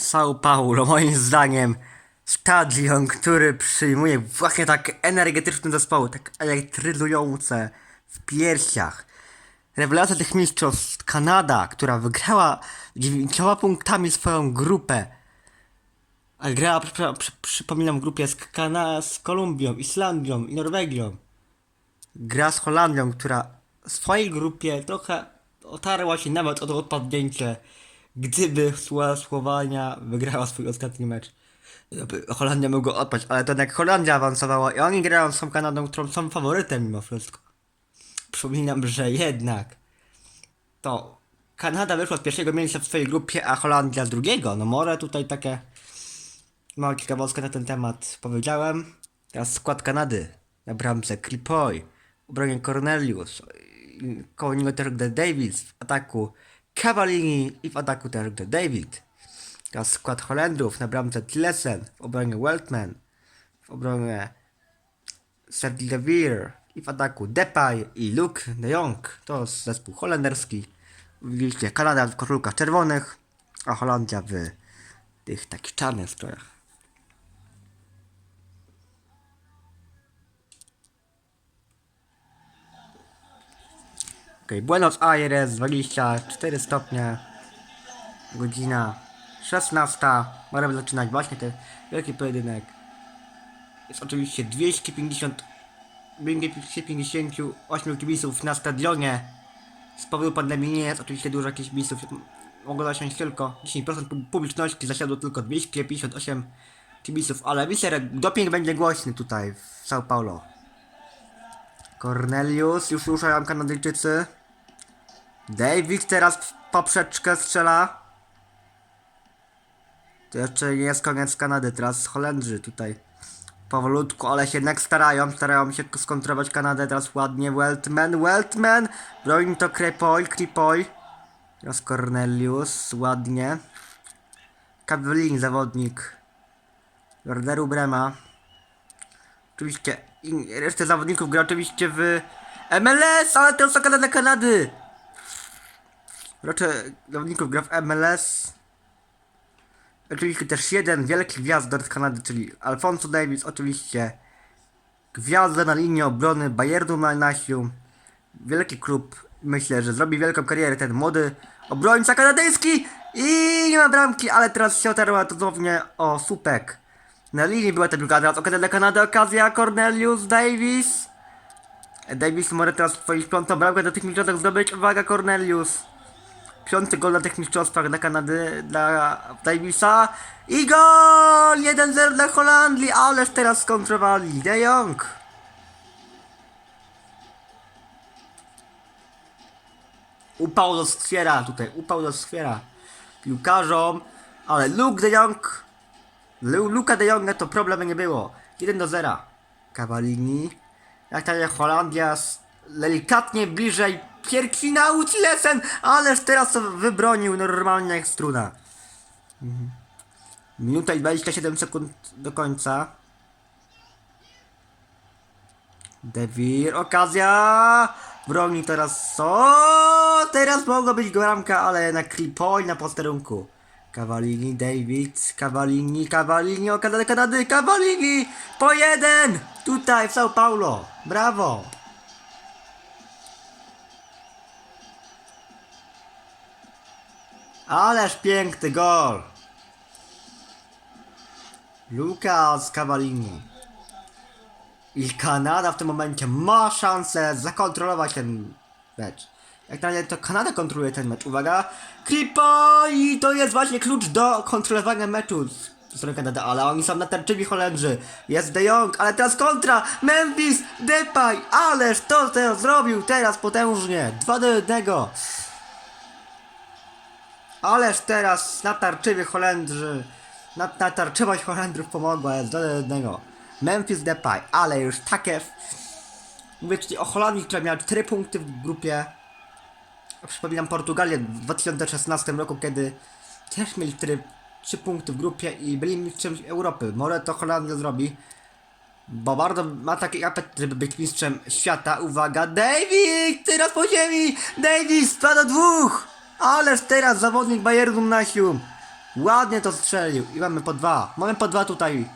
São Paulo, moim zdaniem, stadion, który przyjmuje właśnie tak energetyczne zespoły, tak elektryzujące w piersiach. Rewelacja tych mistrzostw Kanada, która wygrała dziewięcioma punktami swoją grupę. A grała, przy, przy, przypominam, grupie z, Kana, z Kolumbią, Islandią i Norwegią. Gra z Holandią, która w swojej grupie trochę otarła się nawet o to odpadnięcie, gdyby Słowania wygrała swój ostatni mecz. Holandia mogła odpaść, ale to jednak Holandia awansowała i oni grają z tą Kanadą, którą są faworytem mimo wszystko. Przypominam, że jednak to Kanada wyszła z pierwszego miejsca w swojej grupie, a Holandia z drugiego. No może tutaj takie mała ciekawostka na ten temat powiedziałem. Teraz skład Kanady. Na bramce Kripoy, w obronie Cornelius, koło niego też Davis, w ataku Cavallini i w ataku gdy David. Teraz skład Holendrów na bramce Tilesen, w obronie Weltman, w obronie Sergi de Veer i w ataku Depay i Luke de Jong. To jest zespół holenderski. Widzieliście Kanada w koszulkach czerwonych, a Holandia w tych takich czarnych strojach. Okej, Buenos Aires 24 stopnie, godzina 16. Możemy zaczynać właśnie ten wielki pojedynek. Jest oczywiście 250 258 kibiców na stadionie. Z powodu pandemii nie jest oczywiście dużo kibiców. Mogło zasiąść tylko 10% pu- publiczności, zasiadło tylko 258 kibiców, ale myślę, że doping będzie głośny tutaj w São Paulo. Cornelius, już ruszają Kanadyjczycy. David teraz poprzeczkę strzela. To jeszcze nie jest koniec Kanady, teraz Holendrzy tutaj. Powolutku, ale się jednak starają, starają się skontrować Kanadę teraz ładnie. Weltman, Weltman, broni to Krepoy, Kripoy. Teraz Cornelius, ładnie. Kawelin, zawodnik. Jorderu Brema. Oczywiście, resztę zawodników gra oczywiście w MLS, ale jest Kanada Kanady. Raczej zawodników gra w MLS. Oczywiście też jeden wielki gwiazdor z Kanady, czyli Alfonso Davis, oczywiście gwiazda na linii obrony Bayernu Manasiu. Wielki klub, myślę, że zrobi wielką karierę ten młody obrońca kanadyjski i nie ma bramki, ale teraz się otarła to dosłownie o słupek. Na linii była ta piłka, teraz okazja dla Kanady, okazja Cornelius Davis. Davis może teraz swoją piątą bramkę do tych mistrzostw zdobyć, uwaga Cornelius. Piąty gol na tych mistrzostwach dla Kanady, dla Davisa. I gol! 1-0 dla Holandii, ależ teraz skontrowali. De Jong. Upał do skwiera tutaj, upał do skwiera piłkarzom, ale Luke de Jong, Lu, Luka de Jonga to problemu nie było. 1 do 0. Cavallini. Jak ta Holandia delikatnie bliżej ćwierćfinału Tilesen, ależ teraz to wybronił normalnie jak struna. Mhm. Minuta i 27 sekund do końca. Devir, okazja! Broni teraz co? Teraz mogła być bramka, ale jednak Kripoy na posterunku. Cavallini, David, Cavallini, okazja dla Kanady, Cavallini! Po jeden! Tutaj w São Paulo. Brawo! Ależ piękny gol! Lucas Cavallini. I Kanada w tym momencie ma szansę zakontrolować ten mecz. Jak na razie to Kanada kontroluje ten mecz. Uwaga! Kripo! I to jest właśnie klucz do kontrolowania meczu z strony Kanady, ale oni są natarczywi Holendrzy. Jest De Jong, ale teraz kontra! Memphis! Depay! Ależ to teraz zrobił teraz potężnie! 2 do 1. Ależ teraz natarczywy Holendrzy, nat, natarczywość Holendrów pomogła, jest do jednego. Memphis Depay, ale już takie... Mówię czyli o Holandii, która miała 4 punkty w grupie. Przypominam Portugalię w 2016 roku, kiedy też mieli 4, 3 punkty w grupie i byli mistrzem Europy. Może to Holandia zrobi. Bo bardzo ma taki apetyt, żeby być mistrzem świata. Uwaga, David! Teraz po ziemi! 2 do 2! Ależ teraz zawodnik Bayernu Nasium. Ładnie to strzelił i mamy po dwa. Mamy po dwa tutaj.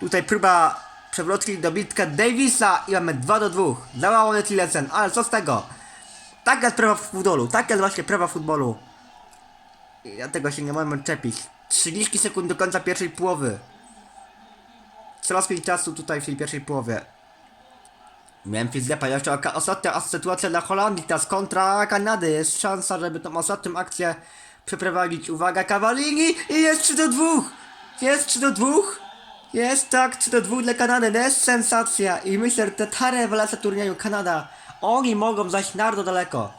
Tutaj próba przewrotki dobitka Davisa i mamy 2 do 2. Załamany Tillecen, ale co z tego? Taka jest prawa futbolu, taka jest właśnie prawa futbolu. I ja tego się nie możemy czepić. 30 sekund do końca pierwszej połowy. Coraz mniej czasu tutaj w tej pierwszej połowie. Memphis Depay, jeszcze ostatnia sytuacja dla Holandii, teraz kontra Kanady. Jest szansa, żeby tą ostatnią akcję przeprowadzić. Uwaga, Cavallini i jest 3 do 2! Jest 3 do 2! Jest tak, 3 do 2 dla Kanady, to jest sensacja i myślę, że ta rewelacja turnieju Kanada, oni mogą zajść bardzo daleko.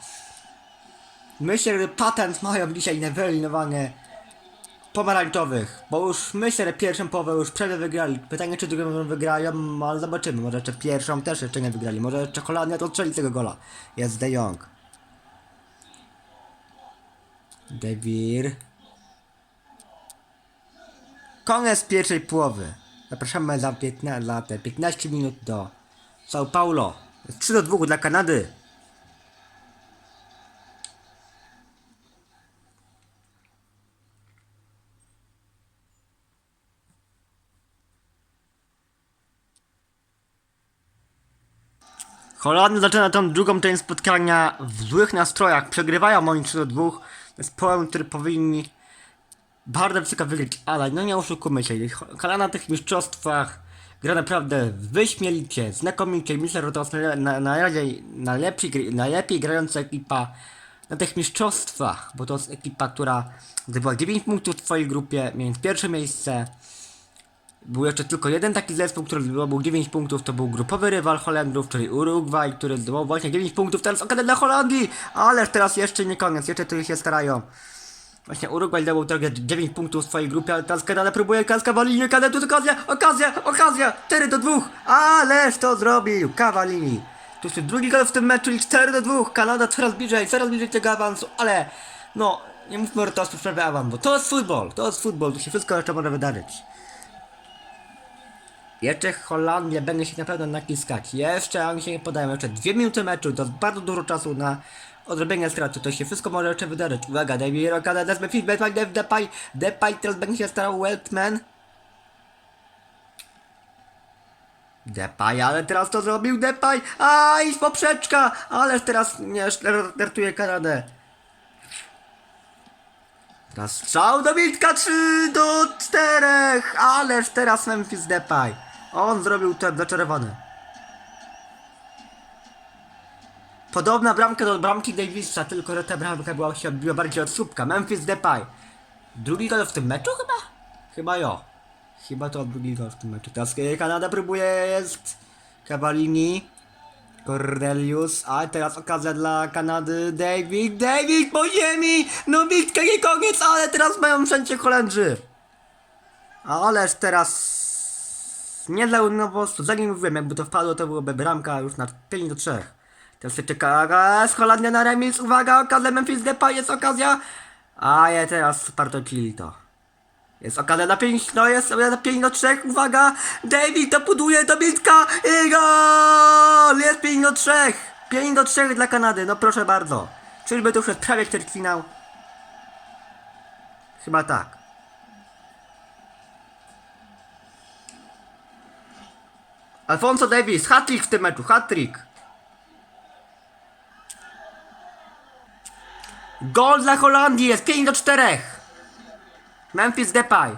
Myślę, że patent mają dzisiaj na wyeliminowanie pomarańczowych, bo już myślę, że pierwszą połowę już prawie wygrali. Pytanie, czy drugą wygrają, ale zobaczymy. Może jeszcze pierwszą też jeszcze nie wygrali. Może jeszcze Holandia to strzeli tego gola. Jest De Jong. De Beer. Koniec pierwszej połowy. Zapraszamy za 15, za te 15 minut do São Paulo. Jest 3 do 2 dla Kanady. Holandia zaczyna tą drugą część spotkania w złych nastrojach. Przegrywają oni 3 do 2. To jest poem, który powinni bardzo wysoko wygrać, ale no nie oszukujmy się. Holandia na tych mistrzostwach gra naprawdę wyśmielicie, znakomicie. Myślę, że to jest najlepiej, gry- najlepiej grająca ekipa na tych mistrzostwach, bo to jest ekipa, która zdobyła 9 punktów w swojej grupie, mając pierwsze miejsce. Był jeszcze tylko jeden taki zespół, który zdobył 9 punktów, to był grupowy rywal Holendrów, czyli Urugwaj, który zdobył właśnie 9 punktów, teraz okazja dla Holandii, ale teraz jeszcze nie koniec, jeszcze tu się starają. Właśnie Urugwaj zdobył tylko 9 punktów w swojej grupie, ale teraz Kanada próbuje, Kaska Walini, Kanada, tu okazja, okazja, okazja, 4 do 2, ależ to zrobił, Cavallini. Tu jest drugi gol w tym meczu i 4 do 2, Kanada coraz bliżej, coraz bliżej tego awansu, ale no, nie mówmy, że to sprawy awans, bo to jest futbol, to jest futbol, tu się wszystko jeszcze może wydarzyć. Jeszcze Holandia będzie się na pewno naciskać. Jeszcze oni się nie podają. Jeszcze dwie minuty meczu. To bardzo dużo czasu na odrobienie straty. To się wszystko może jeszcze wydarzyć. Uwaga, David Rokada, Desmond Fit, Depay, Depay, Depay, teraz będzie się starał Weltman. Depay, ale teraz to zrobił Depay. Aj, poprzeczka! Ależ teraz nie startuje Kanadę. Teraz strzał do Witka 3 do 4, ależ teraz Memphis Depay. On zrobił to zaczarowany. Podobna bramka do bramki Davisa, tylko że ta bramka była się odbiła bardziej od słupka. Memphis Depay. Drugi gol w tym meczu chyba? Chyba jo. Chyba to drugi gol w tym meczu. Teraz Kanada próbuje, jest Cavallini. Cornelius, a teraz okazja dla Kanady, David, David po ziemi, no bitka nie koniec, ale teraz mają wszędzie Holendrzy. Ależ teraz nie po prostu, zanim mówiłem, jakby to wpadło, to byłoby bramka już na 5 do 3. Teraz się czeka z Holandia na remis, uwaga, okazja Memphis Depay, jest okazja, a ja teraz Spartokili to. Jest okazja na 5, no jest okazja na 5 do 3, uwaga! David to buduje do bitka i gol! Jest 5 do 3! 5 do 3 dla Kanady, no proszę bardzo. Czyżby to już jest prawie ćwierćfinał? Chyba tak. Alfonso Davis, hat-trick w tym meczu, hat-trick. Gol dla Holandii jest 5 do 4. Memphis Depay.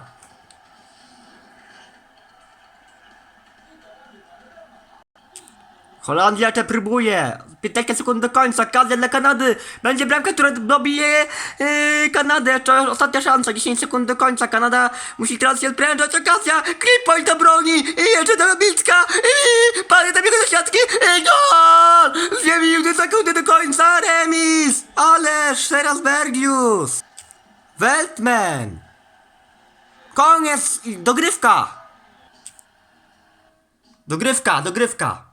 Holandia te próbuje. 15 sekund do końca. Okazja dla Kanady. Będzie bramka, która dobije yy, Kanadę. To ostatnia szansa. 10 sekund do końca. Kanada musi teraz się sprężać. Okazja. Creepoint do broni. I jeszcze do Robicka. I panie tam do siatki. I gol! Dwie minuty sekundy do końca. Remis. Ależ teraz Bergius. Weltman. Koniec! Dogrywka! Dogrywka, dogrywka!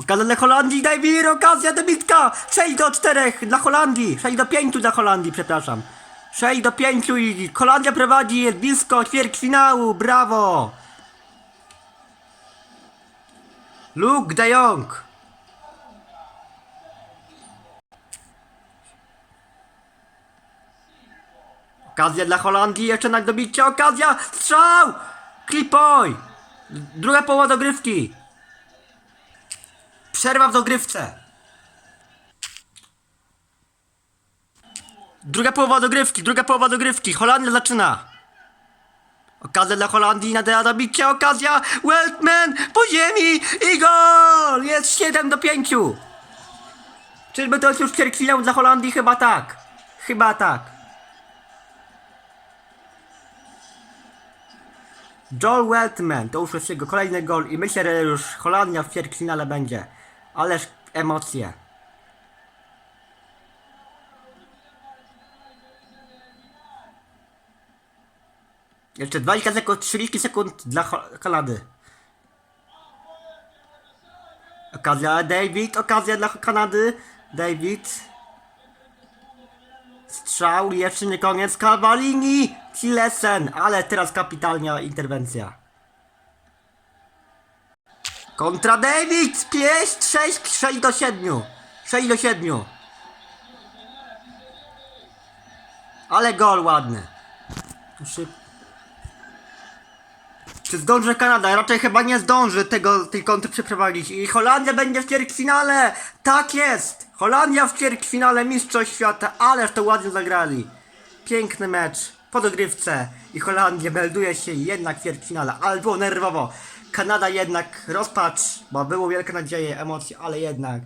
Okazja dla Holandii, David, okazja do bitka! 6 do 4 dla Holandii! 6 do 5 dla Holandii, przepraszam. 6 do 5 i Holandia prowadzi, jest blisko ćwierćfinału, brawo! Luke de Jong! Okazja dla Holandii, jeszcze na dobicie, okazja, strzał! Klipoj! Druga połowa dogrywki. Przerwa w dogrywce. Druga połowa dogrywki, druga połowa dogrywki. Holandia zaczyna. Okazja dla Holandii, na dobicie, okazja! Weltman po ziemi i gol! Jest 7 do 5. Czyżby to jest już ćwierćfinał dla Holandii? Chyba tak. Chyba tak. Joel Weltman, to już jest jego kolejny gol i myślę, że już Holandia w ćwierćfinale będzie. Ależ emocje. Jeszcze 20 sekund, 30 sekund dla Kanady. Okazja David, okazja dla Kanady. David. Strzał, jeszcze nie koniec. Kawalini, Cilesen, ale teraz kapitalna interwencja. Kontra David, 5, 6, 6 do 7. 6 do 7. Ale gol ładny. Szyb... Czy zdąży Kanada? Raczej chyba nie zdąży tego, tej kontry przeprowadzić. I Holandia będzie w ćwierćfinale! Tak jest! Holandia w ćwierćfinale Mistrzostw Świata, ależ to ładnie zagrali. Piękny mecz po dogrywce i Holandia melduje się jednak w ćwierćfinale, ale było nerwowo. Kanada jednak rozpacz, bo było wielkie nadzieje, emocje, ale jednak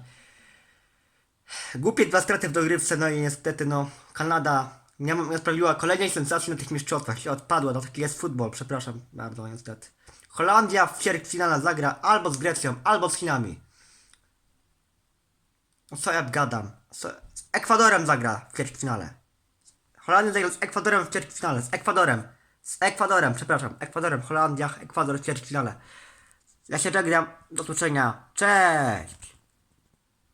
Głupie dwa straty w dogrywce, no i niestety no Kanada nie, nie sprawiła kolejnej sensacji na tych mistrzostwach, się odpadła, no taki jest futbol, przepraszam bardzo niestety. Holandia w ćwierćfinale zagra albo z Grecją, albo z Chinami. No co ja gadam? Co? Z Ekwadorem zagra w ćwierćfinale. Holandia zagra z Ekwadorem w ćwierćfinale, z Ekwadorem. Z Ekwadorem, przepraszam, Ekwadorem, Holandia, Ekwador ćwierćfinale. Ja się żegnam, do zobaczenia, cześć!